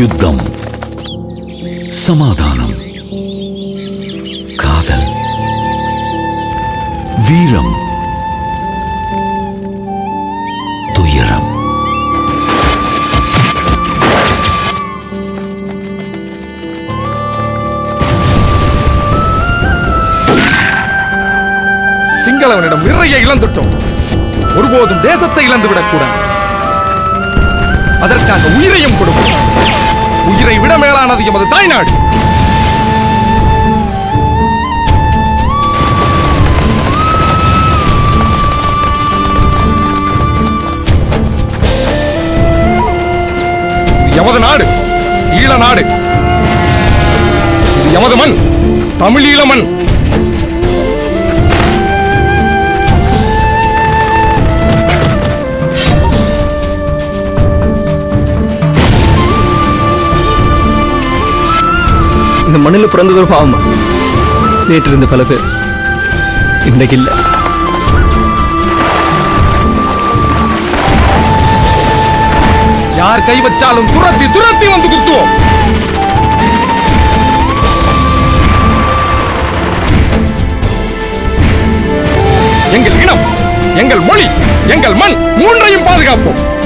யுத்தம் சமாதானம் காதல் வீரம் துயரம் சிங்களவனிடம் நிறைய இழந்துட்டோம். ஒருபோதும் தேசத்தை இழந்துவிடக்கூடாது. அதற்காக உயிரையும் கொடுப்போம். உயிரை விட மேலானது எமது தாய்நாடு. எமது நாடு ஈழ நாடு. எமது மண் தமிழீழ மண். இந்த மண்ணில் பிறந்தது ஒரு பாவமா. நேற்று இருந்த பல பேர். இன்னைக்கு இல்லை. யார் கை வச்சாலும் துரத்தி துரத்தி வந்து குத்துவோம். எங்கள் இனம் எங்கள் மொழி எங்கள் மண் மூன்றையும் பாதுகாப்போம்.